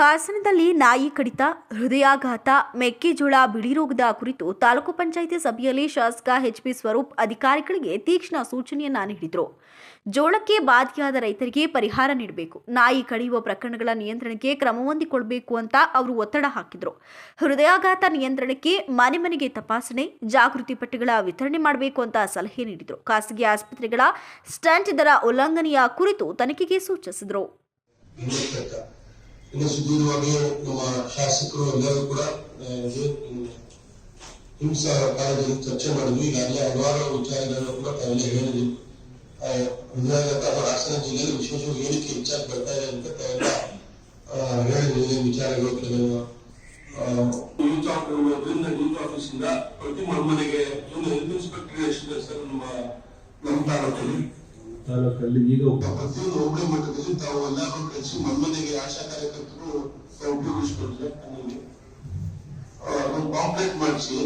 ಹಾಸನದಲ್ಲಿ ನಾಯಿ ಕಡಿತ, ಹೃದಯಾಘಾತ, ಮೆಕ್ಕೆಜೋಳ, ಬಿಳಿ ರೋಗದ ಕುರಿತು ತಾಲೂಕು ಪಂಚಾಯಿತಿ ಸಭೆಯಲ್ಲಿ ಶಾಸಕ ಎಚ್ ಪಿ ಸ್ವರೂಪ್ ಅಧಿಕಾರಿಗಳಿಗೆ ತೀಕ್ಷ್ಣ ಸೂಚನೆಯನ್ನ ನೀಡಿದರು. ಜೋಳಕ್ಕೆ ಬಾಧಿಯಾದ ರೈತರಿಗೆ ಪರಿಹಾರ ನೀಡಬೇಕು. ನಾಯಿ ಕಡಿಯುವ ಪ್ರಕರಣಗಳ ನಿಯಂತ್ರಣಕ್ಕೆ ಕ್ರಮ ಹೊಂದಿಕೊಳ್ಬೇಕು ಅಂತ ಅವರು ಒತ್ತಡ ಹಾಕಿದರು. ಹೃದಯಾಘಾತ ನಿಯಂತ್ರಣಕ್ಕೆ ಮನೆ ಮನೆಗೆ ತಪಾಸಣೆ, ಜಾಗೃತಿ ಪಟ್ಟಿಗಳ ವಿತರಣೆ ಮಾಡಬೇಕು ಅಂತ ಸಲಹೆ ನೀಡಿದರು. ಖಾಸಗಿ ಆಸ್ಪತ್ರೆಗಳ ಸ್ಟ್ಯಾಂಟ್ ದರ ಉಲ್ಲಂಘನೆಯ ಕುರಿತು ತನಿಖೆಗೆ ಸೂಚಿಸಿದರು. ಇನ್ನು ಸುದೀರ್ಘವಾಗಿ ನಮ್ಮ ಶಾಸಕರು ಎಲ್ಲರೂ ಕೂಡ ಹಿಂಸಾ ಕಾಲದಲ್ಲಿ ಚರ್ಚೆ ಮಾಡಿದ್ವಿ. ಈಗಾಗಲೇ ಹಲವಾರು ವಿಚಾರಗಳನ್ನು ಕೂಡ ತಾವೆಲ್ಲ ಹೇಳಿದ್ವಿ ಹಾಸನ ಜಿಲ್ಲೆಯಲ್ಲಿ ವಿಶೇಷವಾಗಿ ಏನಕ್ಕೆ ಹೆಚ್ಚಾಗಿ ಬರ್ತಾ ಇದೆ ಅಂತ ತಾವೆಲ್ಲ ಹೇಳಿದ್ವಿ ವಿಚಾರಗಳು ಕೆಲವು ಯೂತ್ ಯೂತ್ ಆಫೀಸ್ ಇಂದ ಪ್ರತಿ ಮನೆಗೆ ಇನ್ಸ್ಪೆಕ್ಟರ್ ಎಷ್ಟಿದೆ ಸರ್, ನಮ್ಮ ನಮ್ಮ ತಾಲೂಕಲ್ಲಿ. ತಾಲೂಕಲ್ಲಿ ಈಗ ಪ್ರತಿಯೊಂದು ಹೋಬಳಿ ಮಟ್ಟದಲ್ಲಿ ತಾವು ಎಲ್ಲರೂ ಕಳಿಸಿ ಮನ್ಮನೆಗೆ ಆಶಾ ಕಾರ್ಯಕರ್ತರು ಕಾಂಪ್ಲೇಟ್ ಮಾಡಿಸಿ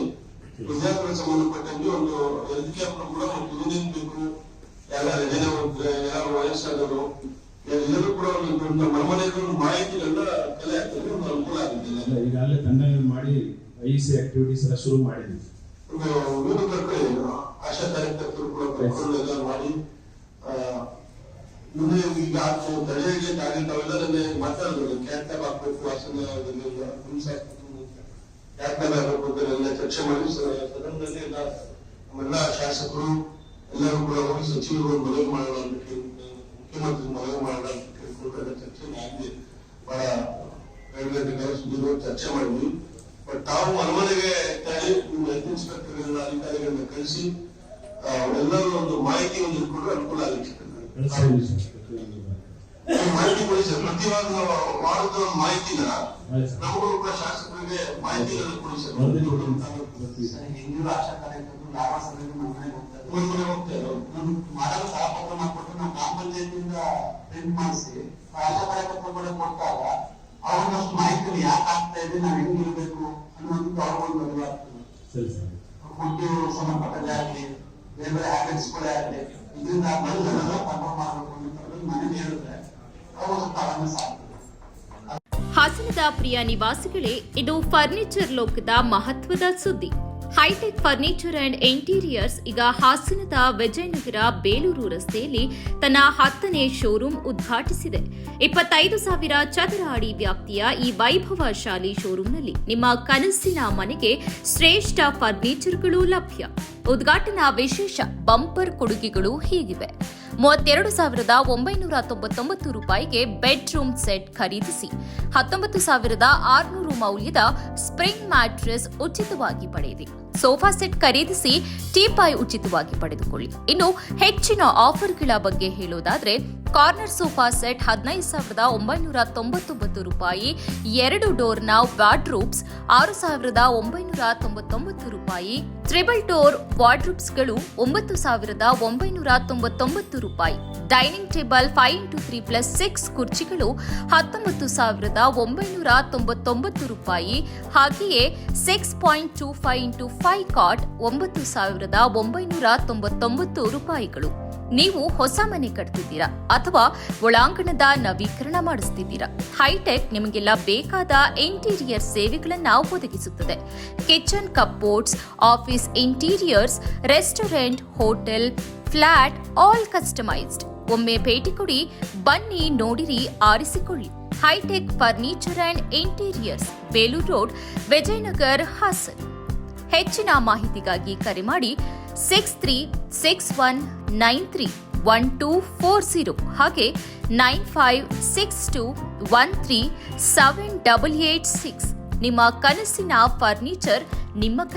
ವಿದ್ಯಾರ್ಥಿಗಳ ಸಂಬಂಧಪಟ್ಟಂಗೆ ಒಂದು ಹೆಲ್ತ್ ಕ್ಯಾಂಪ್ ಕೂಡ ಒಂದು ಏನೇನ್ ಬೇಕು ಎಲ್ಲ ಜನ ಯಾರು ವಯಸ್ಸಾದವರು ಎಲ್ಲರೂ ಕೂಡ ಒಂದು ಮನ್ಮನೆಗೆ ಒಂದು ಮಾಹಿತಿಗಳನ್ನ ಕಲೆ ಹಾಕಿದ್ರೆ ಒಂದು ಅನುಕೂಲ ಆಗುತ್ತೆ ಈಗ ಈಗಾಗಲೇ ತಂಡಗಳನ್ನು ಮಾಡಿ ಐ ಸಿ ಆಕ್ಟಿವಿಟೀಸ್ ಎಲ್ಲ ಶುರು ಮಾಡಿದ್ವಿ ಆಶಾ ಕಾರ್ಯಕರ್ತರು ಕೂಡ ಮಾಡಿ ಮುಂದೆ ಈಗ ತಡೆಗೆ ಟಾರ್ಗೆಟ್ ಅವೆಲ್ಲ ನನಗೆ ಮಾತಾಡಿದ್ರು ಟ್ಯಾಪ್ ಹಾಕ್ಬೇಕು ಹಾಸನದಲ್ಲಿ ಹಿಂಸೆ ಅಂತ ಎಲ್ಲ ಚರ್ಚೆ ಮಾಡಿ. ಸದನದಲ್ಲಿ ಎಲ್ಲ ನಮ್ಮೆಲ್ಲ ಶಾಸಕರು, ಎಲ್ಲರೂ ಕೂಡ ಹೋಗಿ ಸಚಿವರು ಮನವಿ ಮಾಡೋಣ ಅಂತ ಮುಖ್ಯಮಂತ್ರಿ ಮನವಿ ಮಾಡೋಣ ಅಂತ ಚರ್ಚೆ ಮಾಡಿ ಬಹಳ ಚರ್ಚೆ ಮಾಡಿದ್ವಿ. ಬಟ್ ತಾವು ಅರಮನೆಗೆ ತೆರಳಿ ನಿಮ್ಮ ಹೆಲ್ತ್ ಅಧಿಕಾರಿಗಳನ್ನ ಕಳಿಸಿ ಎಲ್ಲರೂ ಒಂದು ಮಾಹಿತಿ ಒಂದು ಇಟ್ಕೊಂಡ್ರೆ ಅನುಕೂಲ ಆಗುತ್ತೆ ಮಾಹಿತಿ ಸರ್ ಪ್ರತಿ ವಾರ ವಾರದ ಮಾಹಿತಿನ. ನಮಗೂ ಕೂಡ ಶಾಸಕರಿಗೆ ಮಾಹಿತಿಗಳನ್ನು ಕೊಡಿ ಸರ್ ವರದಿ ಕೊಡಿ. ಬರ್ತೀವಿ. ಹಿಂದಿನ ಆಶಾ ಕಾರ್ಯಕರ್ತರು ಲಾಭ ಸಭೆಗೆ ಹೋಗ್ತಾರೆ ಮನೆ ಹೋಗ್ತಾ ಇರೋರು. ನಮ್ ಮಾಡಲು ಮಾಡಿಸಿ ಆಶಾ ಕಾರ್ಯಕರ್ತರು ಕೂಡ ಕೊಟ್ಟಾಗ ಅವ್ರಿಗಷ್ಟು ಮಾಹಿತಿ ಯಾಕೆ ಆಗ್ತಾ ಇದೆ ನಾವ್ ಹೆಂಗಿರ್ಬೇಕು ಅನ್ನೋದಕ್ಕೆ ಅವ್ರಿಗೊಂದು ಅರಿವು ಆಗ್ತದೆ ಸರಿ ಸರ್ ಫುಡ್ ಸಂಬಂಧಪಟ್ಟದ್ದೇ ಆಗಲಿ ಬೇರೆ ಬೇರೆ ಹ್ಯಾಬಿಟ್ಸ್ಗಳೇ ಆಗಲಿ ಇದರಿಂದ ಬಂದನೆಲ್ಲ ಪ್ರಿಯ ನಿವಾಸಿಗಳೇ, ಇದು ಫರ್ನಿಚರ್ ಲೋಕದ ಮಹತ್ವದ ಸುದ್ದಿ. ಹೈಟೆಕ್ ಫರ್ನಿಚರ್ ಅಂಡ್ ಇಂಟೀರಿಯರ್ಸ್, ಈಗ ಹಾಸನದ ವಿಜಯನಗರ ಬೇಲೂರು ರಸ್ತೆಯಲ್ಲಿ ತನ್ನ ಹತ್ತನೇ ಶೋರೂಮ್ ಉದ್ಘಾಟಿಸಿದೆ. ಇಪ್ಪತ್ತೈದು ಸಾವಿರ ಚದರ ಅಡಿ ವ್ಯಾಪ್ತಿಯ ಈ ವೈಭವಶಾಲಿ ಶೋರೂಮ್ನಲ್ಲಿ ನಿಮ್ಮ ಕನಸಿನ ಮನೆಗೆ ಶ್ರೇಷ್ಠ ಫರ್ನಿಚರ್ಗಳು ಲಭ್ಯ. ಉದ್ಘಾಟನಾ ವಿಶೇಷ ಬಂಪರ್ ಕೊಡುಗೆಗಳು ಹೀಗಿವೆ. ಮೂವತ್ತೆರಡು ಸಾವಿರದ ಒಂಬೈನೂರ ತೊಂಬತ್ತೊಂಬತ್ತು ರೂಪಾಯಿಗೆ ಬೆಡ್ರೂಮ್ ಸೆಟ್ ಖರೀದಿಸಿ, ಹತ್ತೊಂಬತ್ತು ಸಾವಿರದ ಆರುನೂರು ಮೌಲ್ಯದ ಸ್ಪ್ರಿಂಗ್ ಮ್ಯಾಟ್ರೆಸ್ ಉಚಿತವಾಗಿ ಪಡೆಯಿರಿ. ಸೋಫಾ ಸೆಟ್ ಖರೀದಿಸಿ ಟೀಪಾಯ್ ಉಚಿತವಾಗಿ ಪಡೆದುಕೊಳ್ಳಿ. ಇನ್ನು ಹೆಚ್ಚಿನ ಆಫರ್ಗಳ ಬಗ್ಗೆ ಹೇಳೋದಾದ್ರೆ ಕಾರ್ನರ್ ಸೋಫಾ ಸೆಟ್ ಹದಿನೈದು ಸಾವಿರದ ಒಂಬೈನೂರ ತೊಂಬತ್ತೊಂಬತ್ತು ರೂಪಾಯಿ, ಎರಡು ಡೋರ್ನ ವಾರ್ಡ್ರೂಬ್ಸ್ ಆರು ಸಾವಿರದ ಒಂಬೈನೂರ ತೊಂಬತ್ತೊಂಬತ್ತು ರೂಪಾಯಿ ಟ್ರಿಬಲ್ ಡೋರ್ ವಾರ್ಡ್ರೂಬ್ಸ್ಗಳು ಒಂಬತ್ತು ಸಾವಿರದ ಒಂಬೈನೂರ ತೊಂಬತ್ತೊಂಬತ್ತು ರೂಪಾಯಿ. Dining table five into three plus six ಕುರ್ಚಿಗಳು ಹತ್ತೊಂಬತ್ತು ಸಾವಿರದ ಒಂಬೈನೂರ ತೊಂಬತ್ತೊಂಬತ್ತು ರೂಪಾಯಿ, ಹಾಗೆಯೇ six point two five into five cot ಒಂಬತ್ತು ಸಾವಿರದ ಒಂಬೈನೂರ ತೊಂಬತ್ತೊಂಬತ್ತು ರೂಪಾಯಿಗಳು. ನೀವು ಹೊಸ ಮನೆ ಕಟ್ತಿದ್ದೀರಾ ಅಥವಾ ಒಳಾಂಗಣದ ನವೀಕರಣ ಮಾಡಿಸ್ತಿದ್ದೀರಾ? ಹೈಟೆಕ್ ನಿಮಗೆಲ್ಲ ಬೇಕಾದ ಇಂಟೀರಿಯರ್ ಸೇವೆಗಳನ್ನ ಒದಗಿಸುತ್ತದೆ. Kitchen, cupboards, office interiors, restaurant, hotel, flat, all customised. ಒಮ್ಮೆ ಭೇಟಿ ಕೊಡಿ, ಬನ್ನಿ ನೋಡಿರಿ, ಆರಿಸಿಕೊಳ್ಳಿ. Hi tech furniture and interiors, Belur road, Vijayanagar, Hassan. ಹೆಚ್ಚಿನ ಮಾಹಿತಿಗಾಗಿ ಕರೆ ಮಾಡಿ six three six one nine three one two four zero ಹಾಗೆ nine five six two one three seven double eight six ನಿಮ್ಮ ಕನಸಿನ ಫರ್ನಿಚರ್ ನಿಮ್ಮ ಕೈ